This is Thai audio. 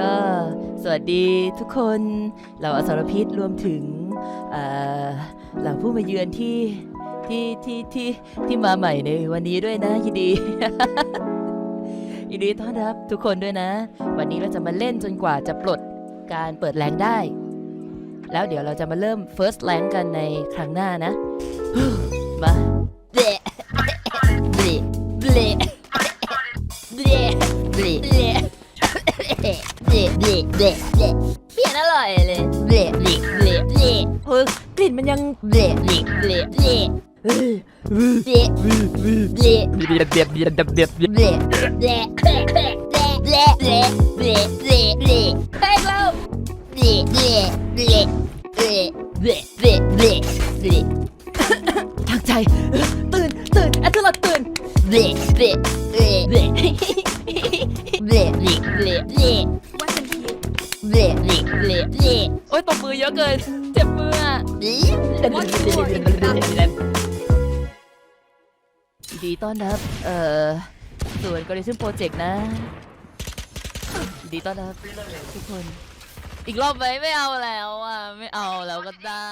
ก็สวัสดีทุกคนเรล่าอสรพิษรวมถึงเหล่าผู้มาเยือนที่ที่ที่ที่ที่มาใหม่ในวันนี้ด้วยนะยินดียินดีต้อนรับทุกคนด้วยนะ วันนี้เราจะมาเล่นจนกว่าจะปลดการเปิดแรงได้ แล้วเดี๋ยวเราจะมาเริ่ม first rank กันในครั้งหน้านะ มาเบลเบเบลเบ ละเละเละเละเปลี่ยนอร่อยเลยเละเละเละเละเออกลิ่นมันยังเละเละเละเละเละเละเละเละเละเละเละเละเละเละแป้งเราเละเละเละเละเละเละเละเละทางใจตื่นตื่นแอตลอดตื่นเละเละเละเละเละเละ โอ๊ยตบมือเยอะเกิน เจ็บมืออะยินดีต้อนรับ เอ่อส่วนกริซึมโปรเจกต์นะยินดีต้อนรับทุกคน อีกรอบไหมไม่เอาแล้วอะ ไม่เอาแล้วก็ได้